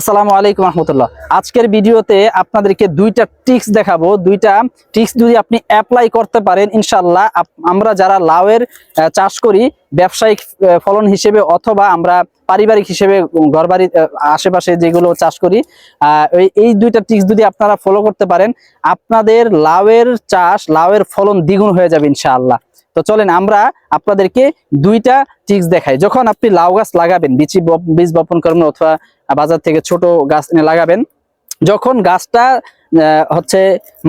আসসালামু আলাইকুম রহমতুল্লাহ। আজকের ভিডিওতে আপনাদেরকে দুইটা টিক্স দেখাবো। দুইটা টিক্স যদি আপনি অ্যাপ্লাই করতে পারেন ইনশাল্লাহ আমরা যারা লাউয়ের চাষ করি ব্যবসায়িক ফলন হিসেবে অথবা আমরা পারিবারিক হিসেবে ঘরবাড়ির আহ, আশেপাশে যেগুলো চাষ করি আহ, এই দুইটা টিক্স যদি আপনারা ফলো করতে পারেন আপনাদের লাউয়ের চাষ লাউয়ের ফলন দ্বিগুণ হয়ে যাবে ইনশাআল্লাহ। তো চলেন আমরা আপনাদেরকে দুইটা টিক্স দেখাই। যখন আপনি লাউ গাছ লাগাবেন বপ- বীজ বপন করবেন অথবা বাজার থেকে ছোট গাছ এনে লাগাবেন যখন গাছটা হচ্ছে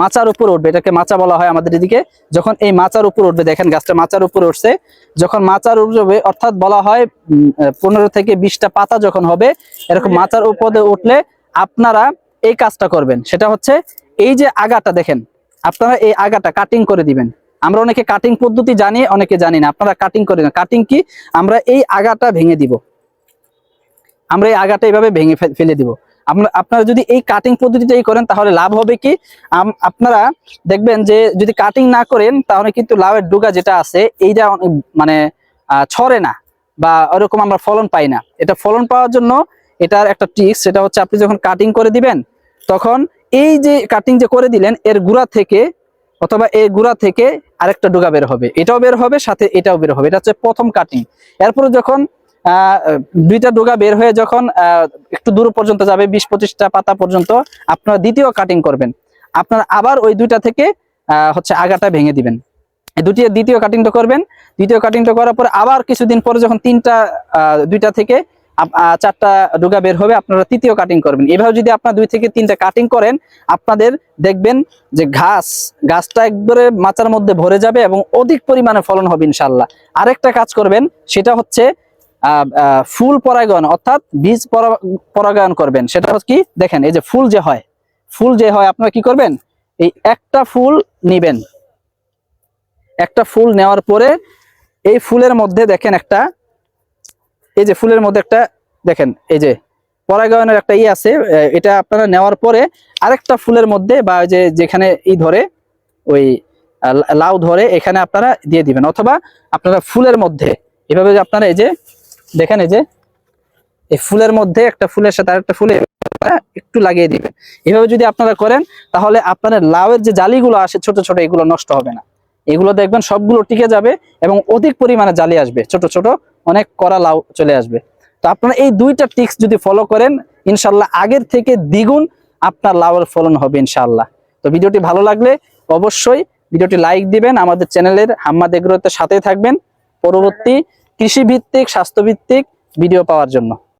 মাচার উপর উঠবে, এটাকে মাচা বলা হয় আমাদের এদিকে, যখন এই মাচার উপর উঠবে, দেখেন গাছটা মাচার উপর উঠছে, যখন মাচার উঠবে, অর্থাৎ বলা হয় পনেরো থেকে বিশটা পাতা যখন হবে, এরকম মাচার উপরে উঠলে আপনারা এই কাজটা করবেন। সেটা হচ্ছে এই যে আগাটা দেখেন, আপনারা এই আগাটা কাটিং করে দিবেন। আমরা অনেকে কাটিং পদ্ধতি জানি, অনেকে জানি না, আপনারা কাটিং করে কাটিং কি? আমরা এই আগাটা ভেঙে দিব। আমরা এই আগাটা এইভাবে ভেঙে ফেলে দিব। আপনারা যদি এই কাটিং পদ্ধতিটাই করেন, তাহলে লাভ হবে কি? আপনারা দেখবেন যে যদি কাটিং না করেন, তাহলে কিন্তু লাভের ডুগা যেটা আছে, এইটা মানে ছড়ে না বা ওরকম আমরা ফলন পাই না। এটা ফলন পাওয়ার জন্য এটার একটা ট্রিক্স সেটা হচ্ছে আপনি যখন কাটিং করে দিবেন, তখন এই যে কাটিং যে করে দিলেন, এর গুড়া থেকে অথবা এই গুড়া থেকে আরেকটা ডুগা বের হবে। এটাও বের হবে, সাথে এটাও বের হবে। এটা হচ্ছে প্রথম কাটিং এরপরে যখন দুইটা ডোগা বের হয়ে যখন একটু দূর পর্যন্ত যাবে, বিশ পঁচিশটা পাতা পর্যন্ত, আপনারা দ্বিতীয় কাটিং করবেন। আপনারা আবার ওই দুইটা থেকে হচ্ছে আগাটা ভেঙে দিবেন। দুটি, দ্বিতীয় কাটিংটা করবেন। দ্বিতীয় কাটিংটা করার পর আবার কিছুদিন পরে যখন তিনটা দুইটা থেকে চারটা ডোগা বের হবে, আপনারা তৃতীয় কাটিং করবেন। এভাবে যদি আপনারা দুই থেকে তিনটা কাটিং করেন, আপনাদের দেখবেন যে ঘাস গাছটা একবারে মাচার মধ্যে ভরে যাবে এবং অধিক পরিমাণে ফলন হবে ইনশাল্লাহ আরেকটা কাজ করবেন, সেটা হচ্ছে ফুল পরাগায়ন, অর্থাৎ বীজ পরা- পরাগায়ন করবেন। সেটা হচ্ছে কি? দেখেন, এই যে ফুল যে হয়, ফুল যে হয়, আপনারা কি করবেন? এই একটা ফুল নিবেন। একটা ফুল নেওয়ার পরে এই ফুলের মধ্যে দেখেন একটা, এই যে ফুলের মধ্যে একটা, দেখেন, এই যে পরাগায়নের একটা ই আছে এটা আপনারা নেওয়ার পরে আরেকটা ফুলের মধ্যে বা যে যেখানে ই ধরে, ওই লাউ ধরে, এখানে আপনারা দিয়ে দিবেন। অথবা আপনারা ফুলের মধ্যে, এভাবে আপনারা এই যে দেখেন এই যে, এই ফুলের মধ্যে একটা ফুলের সাথে আরেকটা ফুলে একটু লাগিয়ে দিবেন এভাবে যদি আপনারা করেন, তাহলে আপনাদের লাউয়ের যে জালিগুলো আসে ছোট ছোট, এগুলো নষ্ট হবে না। এগুলো দেখবেন সবগুলো টিকে যাবে এবং অধিক পরিমাণে জালি আসবে। ছোট ছোট অনেক করা লাউ চলে আসবে। তো আপনারা এই দুইটা টিক্স যদি ফলো করেন ইনশাল্লাহ আগের থেকে দ্বিগুণ আপনার লাউয়ের ফলন হবে ইনশাল্লাহ তো ভিডিওটি ভালো লাগলে অবশ্যই ভিডিওটি লাইক দিবেন। আমাদের চ্যানেলের হাম্মাদ এগ্রোতে সাথে থাকবেন। পরবর্তী কৃষি স্বাস্থ্যভিত্তিক স্বাস্থ্য ভিত্তিক ভিডিও পাওয়ার জন্য।